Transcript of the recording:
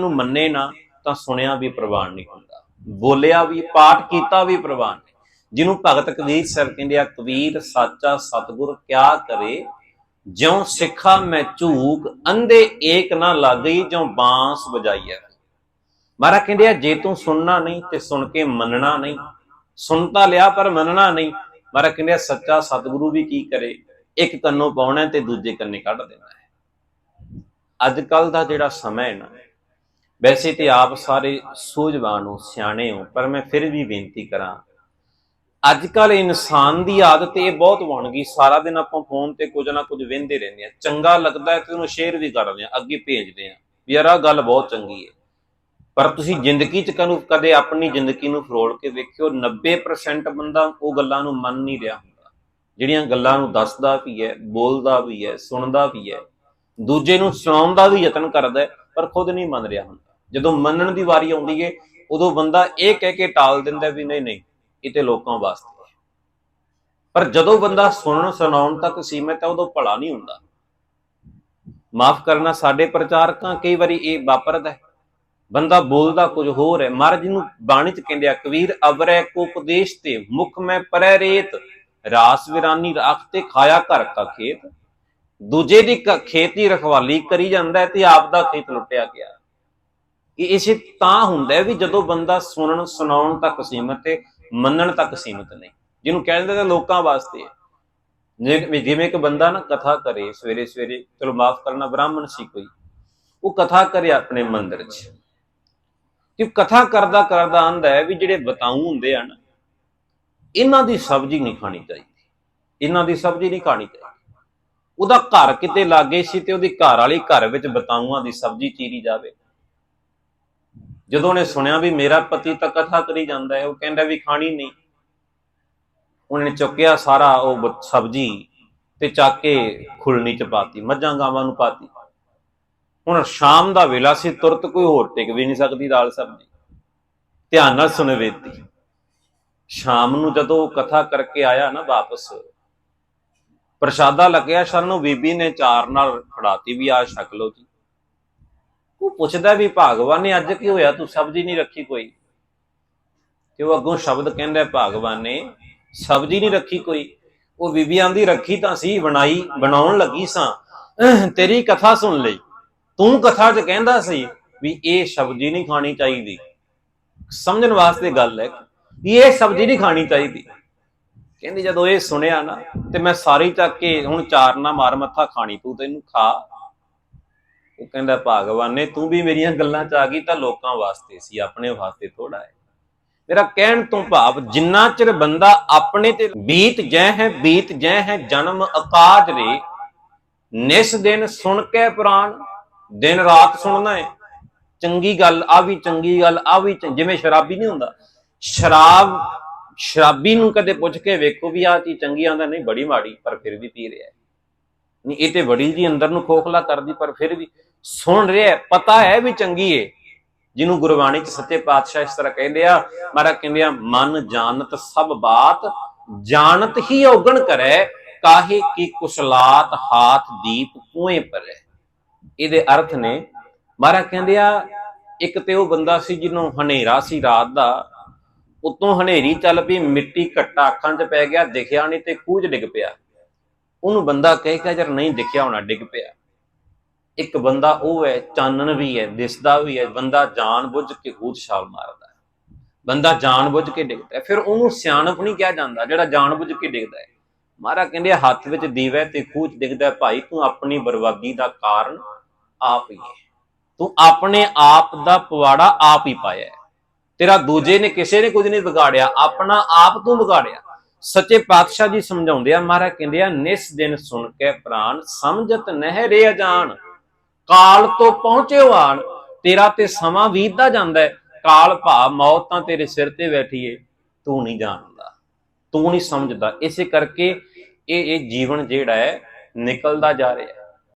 ਨੂੰ ਮੰਨੇ ਨਾ, ਤਾਂ ਸੁਣਿਆ ਵੀ ਪ੍ਰਵਾਨ ਨਹੀਂ ਹੁੰਦਾ। ਬੋਲਿਆ ਵੀ, ਪਾਠ ਕੀਤਾ ਵੀ ਪ੍ਰਵਾਨ ਨਹੀਂ। ਜਿਹਨੂੰ ਭਗਤ ਕਬੀਰ ਸਰ ਕਹਿੰਦੇ ਆ, ਕਬੀਰ ਸਾਚਾ ਸਤਗੁਰ ਕਿਆ ਕਰੇ? ਜਿਉ ਸਿੱਖਾ ਮੈਂ ਝੂਕ ਅੰਧੇ ਏਕ ਨਾ ਲਾਗਈ ਜਿਉ ਬਾਂਸ ਵਜਾਈਐ ਮਾਰਾ ਕਹਿੰਦੇ ਆ, ਜੇ ਤੂੰ ਸੁਣਨਾ ਨਹੀਂ, ਤੇ ਸੁਣ ਕੇ ਮੰਨਣਾ ਨਹੀਂ। ਸੁਣ ਤਾਂ ਲਿਆ, ਪਰ ਮੰਨਣਾ ਨਹੀਂ। ਮਾਰਾ ਕਹਿੰਦੇ ਆ, ਸੱਚਾ ਸਤਿਗੁਰੂ ਵੀ ਕੀ ਕਰੇ? ਇੱਕ ਕੰਨੋਂ ਪਾਉਣਾ ਤੇ ਦੂਜੇ ਕੰਨੇ ਕੱਢ ਦੇਣਾ ਹੈ। ਅੱਜ ਕੱਲ ਦਾ ਜਿਹੜਾ ਸਮਾਂ ਹੈ ਨਾ ਵੈਸੇ ਤੇ ਆਪ ਸਾਰੇ ਸੂਝਵਾਨ ਹੋ, ਸਿਆਣੇ ਹੋ, ਪਰ ਮੈਂ ਫਿਰ ਵੀ ਬੇਨਤੀ ਕਰਾਂ ਅੱਜ ਕੱਲ ਇਨਸਾਨ ਦੀ ਆਦਤ ਇਹ ਬਹੁਤ ਬਣ ਗਈ, ਸਾਰਾ ਦਿਨ ਆਪਾਂ ਫੋਨ ਤੇ ਕੁਝ ਨਾ ਕੁਝ ਵੇਂਦੇ ਰਹਿੰਦੇ ਆ ਚੰਗਾ ਲੱਗਦਾ ਹੈ ਤੇ ਉਹਨੂੰ ਸ਼ੇਅਰ ਵੀ ਕਰਦੇ ਆ ਅੱਗੇ ਭੇਜਦੇ ਆ ਵੀ ਯਾਰ ਆਹ ਗੱਲ ਬਹੁਤ ਚੰਗੀ ਹੈ, ਪਰ ਤੁਸੀਂ ਜ਼ਿੰਦਗੀ 'ਚ ਕਨੂੰ ਕਦੇ ਆਪਣੀ ਜ਼ਿੰਦਗੀ ਨੂੰ ਫਰੋਲ ਕੇ ਵੇਖਿਓ 90% ਬੰਦਾ ਉਹ ਗੱਲਾਂ ਨੂੰ ਮੰਨ ਨਹੀਂ ਰਿਹਾ ਹੁੰਦਾ, ਜਿਹੜੀਆਂ ਗੱਲਾਂ ਨੂੰ ਦੱਸਦਾ ਵੀ ਹੈ, ਬੋਲਦਾ ਵੀ ਹੈ, ਸੁਣਦਾ ਵੀ ਹੈ, ਦੂਜੇ ਨੂੰ ਸੁਣਾਉਣ ਦਾ ਵੀ ਯਤਨ ਕਰਦਾ ਪਰ ਖੁਦ ਨਹੀਂ ਮੰਨ ਰਿਹਾ ਹੁੰਦਾ। ਜਦੋਂ ਮੰਨਣ ਦੀ ਵਾਰੀ ਆਉਂਦੀ ਏ, ਉਦੋਂ ਬੰਦਾ ਇਹ ਕਹਿ ਕੇ ਟਾਲ ਦਿੰਦਾ ਵੀ ਨਹੀਂ ਨਹੀਂ ਇਹ ਤੇ ਲੋਕਾਂ ਵਾਸਤੇ ਪਰ ਜਦੋਂ ਬੰਦਾ ਸੁਣਨ ਸੁਣਾਉਣ ਤੱਕ ਸੀਮਿਤ ਹੈ, ਉਦੋਂ ਭਲਾ ਨਹੀਂ ਹੁੰਦਾ। ਮਾਫ ਕਰਨਾ ਸਾਡੇ ਪ੍ਰਚਾਰਕਾਂ ਕਈ ਵਾਰੀ ਇਹ ਵਾਪਰਦਾ ਹੈ। ਬੰਦਾ ਬੋਲਦਾ ਕੁਝ ਹੋਰ ਹੈ। ਮਹਾਰਾਜ ਨੂੰ ਬਾਣੀ ਚ ਕਹਿੰਦੇ ਆ, ਕਬੀਰ ਅਵਰੈ ਕੋ ਉਪਦੇਸ਼ ਤੇ, ਮੁਖ ਮੈਂ ਪਰੈ ਰੇਤ, ਰਾਸ ਵਿਰਾਨੀ ਰੱਖ ਤੇ ਖਾਇਆ ਘਰ ਕਾ ਖੇਤ। ਦੂਜੇ ਦੀ ਕ- ਖੇਤ ਦੀ ਰਖਵਾਲੀ ਕਰੀ ਜਾਂਦਾ ਤੇ ਆਪ ਦਾ ਖੇਤ ਲੁੱਟਿਆ ਗਿਆ। ਇਹ ਇਸੇ ਤਾਂ ਹੁੰਦਾ ਵੀ ਜਦੋਂ ਬੰਦਾ ਸੁਣਨ, ਸੁਣਾਉਣ ਤੱਕ ਸੀਮਤ ਹੈ, ਮੰਨਣ ਤੱਕ ਸੀਮਤ ਨਹੀਂ। ਜਿਹਨੂੰ ਕਹਿੰਦੇ ਤਾਂ ਲੋਕਾਂ ਵਾਸਤੇ ਹੈ। ਜਿਵੇਂ ਜਿਵੇਂ ਇੱਕ ਬੰਦਾ ਨਾ ਕਥਾ ਕਰੇ, ਸਵੇਰੇ ਸਵੇਰੇ ਚਲੋ ਮਾਫ ਕਰਨਾ ਬ੍ਰਾਹਮਣ ਸੀ ਕੋਈ, ਉਹ ਕਥਾ ਕਰੇ ਆਪਣੇ ਮੰਦਿਰ 'ਚ। ਕਿ ਕਥਾ ਕਰਦਾ ਕਰਦਾ ਆਂਦਾ ਹੈ ਵੀ ਜਿਹੜੇ ਬਤਾਊ ਹੁੰਦੇ ਆ ਨਾ ਇਹਨਾਂ ਦੀ ਸਬਜ਼ੀ ਨਹੀਂ ਖਾਣੀ ਚਾਹੀਦੀ। ਇਹਨਾਂ ਦੀ ਸਬਜ਼ੀ ਨਹੀਂ ਖਾਣੀ ਚਾਹੀਦੀ। ਉਹਦਾ ਘਰ ਕਿਤੇ ਲਾਗੇ ਸੀ ਤੇ ਉਹਦੀ ਘਰ ਵਾਲੀ ਘਰ ਵਿੱਚ ਬਤਾਊਆਂ ਦੀ ਸਬਜ਼ੀ ਚੀਰੀ ਜਾਵੇ। ਜਦੋਂ ਉਹਨੇ ਸੁਣਿਆ ਵੀ ਮੇਰਾ ਪਤੀ ਤਾਂ ਕਥਾ ਕਰੀ ਜਾਂਦਾ ਹੈ, ਉਹ ਕਹਿੰਦਾ ਵੀ ਖਾਣੀ ਨਹੀਂ। ਉਹਨੇ ਚੁੱਕਿਆ ਸਾਰਾ ਉਹ ਸਬਜ਼ੀ ਤੇ ਚੱਕ ਕੇ ਖੁਲਣੀ ਚ ਪਾਤੀ, ਮੱਝਾਂ ਗਾਵਾਂ ਨੂੰ ਪਾਤੀ। ਹੁਣ ਸ਼ਾਮ ਦਾ ਵੇਲਾ ਸੀ, ਤੁਰਤ ਕੋਈ ਹੋਰ ਟਿਕ ਵੀ ਨਹੀਂ ਸਕਦੀ ਦਾਲ ਸਬਜ਼ੀ। ਧਿਆਨ ਨਾਲ ਸੁਣੇ ਵੇਤੀ ਸ਼ਾਮ ਨੂੰ ਜਦੋਂ ਉਹ ਕਥਾ ਕਰਕੇ ਆਇਆ ਨਾ ਵਾਪਸ, ਪ੍ਰਸ਼ਾਦਾ ਲੱਗਿਆ ਸ਼ਰਨ ਨੂੰ, ਬੀਬੀ ਨੇ ਚਾਰ ਨਾਲ ਖੜਾਤੀ ਵੀ ਆ ਛਕ ਜੀ। ਉਹ ਪੁੱਛਦਾ ਵੀ ਭਾਗਵਾਨ ਨੇ ਅੱਜ ਕੀ ਹੋਇਆ? ਤੂੰ ਸਬਜ਼ੀ ਨਹੀਂ ਰੱਖੀ ਕੋਈ। ਤੇ ਉਹ ਅੱਗੋਂ ਸ਼ਬਦ ਕਹਿੰਦਾ, ਭਾਗਵਾਨ ਨੇ ਸਬਜ਼ੀ ਨਹੀਂ ਰੱਖੀ ਕੋਈ। ਉਹ ਬੀਬੀ ਆਂਦੀ, ਰੱਖੀ ਤਾਂ ਸੀ, ਬਣਾਈ, ਬਣਾਉਣ ਲੱਗੀ ਸਾਂ। ਤੇਰੀ ਕਥਾ ਸੁਣ ਲਈ। ਤੂੰ ਕਥਾ 'ਚ ਕਹਿੰਦਾ ਸੀ ਵੀ ਇਹ ਸਬਜ਼ੀ ਨਹੀਂ ਖਾਣੀ ਚਾਹੀਦੀ। ਸਮਝਣ ਵਾਸਤੇ ਗੱਲ ਹੈ ਵੀ ਇਹ ਸਬਜ਼ੀ ਨਹੀਂ ਖਾਣੀ ਚਾਹੀਦੀ। ਕਹਿੰਦੀ, ਜਦੋਂ ਇਹ ਸੁਣਿਆ ਨਾ, ਤੇ ਮੈਂ ਸਾਰੀ ਚੱਕ ਕੇ ਹੁਣ ਚਾਰ ਨਾ ਮਾਰ ਮੱਥਾ ਖਾਣੀ, ਤੂੰ ਤੈਨੂੰ ਖਾ। ਉਹ ਕਹਿੰਦਾ, ਭਗਵਾਨ ਨੇ ਤੂੰ ਵੀ ਮੇਰੀਆਂ ਗੱਲਾਂ 'ਚ ਆ ਗਈ ਤਾਂ ਲੋਕਾਂ ਵਾਸਤੇ ਸੀ, ਆਪਣੇ ਵਾਸਤੇ ਥੋੜਾ ਹੈ। ਮੇਰਾ ਕਹਿਣ ਤੋਂ ਭਾਵ ਜਿੰਨਾ ਚਿਰ ਬੰਦਾ ਆਪਣੇ ਤੇ ਬੀਤ ਜੈ ਹੈ, ਬੀਤ ਜੈ ਹੈ, ਜਨਮ ਅਕਾਜ ਰੇ, ਨਿਸ ਦਿਨ ਸੁਣ ਕੇ ਪ੍ਰਾਣ, ਦਿਨ ਰਾਤ ਸੁਣਨਾ ਹੈ। ਚੰਗੀ ਗੱਲ ਆ ਵੀ ਚੰਗੀ ਗੱਲ, ਆ ਵੀ ਜਿਵੇਂ ਸ਼ਰਾਬੀ ਨਹੀਂ ਹੁੰਦਾ। ਸ਼ਰਾਬ, ਸ਼ਰਾਬੀ ਨੂੰ ਕਦੇ ਪੁੱਛ ਕੇ ਵੇਖੋ ਵੀ ਆ ਚੀਜ਼ ਚੰਗੀ ਆਂਦਾ ਨਹੀਂ, ਬੜੀ ਮਾੜੀ, ਪਰ ਫਿਰ ਵੀ ਪੀ ਰਿਹਾ ਨਹੀਂ, ਇਹ ਤੇ ਬੜੀ ਜੀ ਅੰਦਰ ਨੂੰ ਖੋਖਲਾ ਕਰਦੀ, ਪਰ ਫਿਰ ਵੀ ਸੁਣ ਰਿਹਾ ਪਤਾ ਹੈ ਵੀ ਚੰਗੀ ਏ। ਜਿਹਨੂੰ ਗੁਰਬਾਣੀ ਚ ਸੱਚੇ ਪਾਤਸ਼ਾਹ ਇਸ ਤਰ੍ਹਾਂ ਕਹਿੰਦੇ ਆ, ਮਹਾਰਾਜ ਕਹਿੰਦੇ ਆ, ਮਨ ਜਾਣਤ ਸਭ ਬਾਤ, ਜਾਣਤ ਹੀ ਔਗਣ ਕਰੈ, ਕਾਹੇ ਕੀ ਕੁਸਲਾਤ ਹਾਥ ਦੀਪ ਕੁਏ ਪਰੈ। ਇਹਦੇ ਅਰਥ ਨੇ, ਮਹਾਰਾਜ ਕਹਿੰਦੇ ਆ, ਇੱਕ ਤੇ ਉਹ ਬੰਦਾ ਸੀ ਜਿਹਨੂੰ ਹਨੇਰਾ ਸੀ ਰਾਤ ਦਾ, ਉਤੋਂ ਹਨੇਰੀ ਚੱਲ ਪਈ, ਮਿੱਟੀ ਘੱਟਾ ਅੱਖਾਂ 'ਚ ਪੈ ਗਿਆ, ਦਿਖਿਆ ਨਹੀਂ ਤੇ ਕੂਝ ਡਿੱਗ ਪਿਆ। ਉਹਨੂੰ ਬੰਦਾ ਕਹੇਗਾ ਯਾਰ ਨਹੀਂ ਦਿਖਿਆ ਹੋਣਾ, ਡਿੱਗ ਪਿਆ। ਇੱਕ ਬੰਦਾ ਉਹ ਹੈ, ਚਾਨਣ ਵੀ ਹੈ, ਦਿਸਦਾ ਵੀ ਹੈ, ਬੰਦਾ ਜਾਣ ਬੁੱਝ ਕੇ ਕੂਦ ਛਾਲ ਮਾਰਦਾ ਹੈ। ਬੰਦਾ ਜਾਣ ਬੁੱਝ ਕੇ ਡਿੱਗਦਾ ਹੈ। ਫਿਰ ਉਹਨੂੰ ਸਿਆਣਪ ਨਹੀਂ ਕਿਹਾ ਜਾਂਦਾ, ਜਿਹੜਾ ਜਾਣ ਬੁੱਝ ਕੇ ਡਿੱਗਦਾ ਹੈ। ਮਹਾਰਾ ਕਹਿੰਦੇ, ਹੱਥ ਵਿੱਚ ਦੀਵਾ ਤੇ ਖੂਚ ਡਿੱਗਦਾ ਭਾਈ ਤੂੰ ਆਪਣੀ ਬਰਬਾਦੀ ਦਾ ਕਾਰਨ ਆਪ ਹੀ ਹੈ। ਤੂੰ ਆਪਣੇ ਆਪ ਦਾ ਪਵਾੜਾ ਆਪ ਹੀ ਪਾਇਆ ਹੈ। ਤੇਰਾ ਦੂਜੇ ਨੇ ਕਿਸੇ ਨੇ ਕੁਝ ਨਹੀਂ ਵਿਗਾੜਿਆ, ਆਪਣਾ ਆਪ ਤੂੰ ਵਿਗਾੜਿਆ। ਸੱਚੇ ਪਾਤਸ਼ਾਹ ਜੀ ਸਮਝਾਉਂਦੇ ਆ, ਮਹਾਰਾਜ ਕਹਿੰਦੇ ਆ, ਨਿਸ ਦਿਨ ਸੁਣ ਕੇ ਪ੍ਰਾਨ ਸਮਝਤ ਨਹਿ ਰੇ ਅਜਾਨ। ਕਾਲ ਤੋਂ ਪਹੁੰਚਿਓ ਆਣ, ਤੇਰਾ ਤੇ ਸਮਾਂ ਬੀਤਦਾ ਜਾਂਦਾ ਹੈ। ਕਾਲ ਭਾ ਮੌਤ ਤਾਂ ਤੇਰੇ ਸਿਰ ਤੇ ਬੈਠੀ ਏ ਤੂੰ ਨਹੀਂ ਜਾਣਦਾ, ਤੂੰ ਨਹੀਂ ਸਮਝਦਾ। ਇਸੇ ਕਰਕੇ ਇਹ ਇਹ ਜੀਵਨ ਜਿਹੜਾ ਹੈ, ਨਿਕਲਦਾ ਜਾ ਰਿਹਾ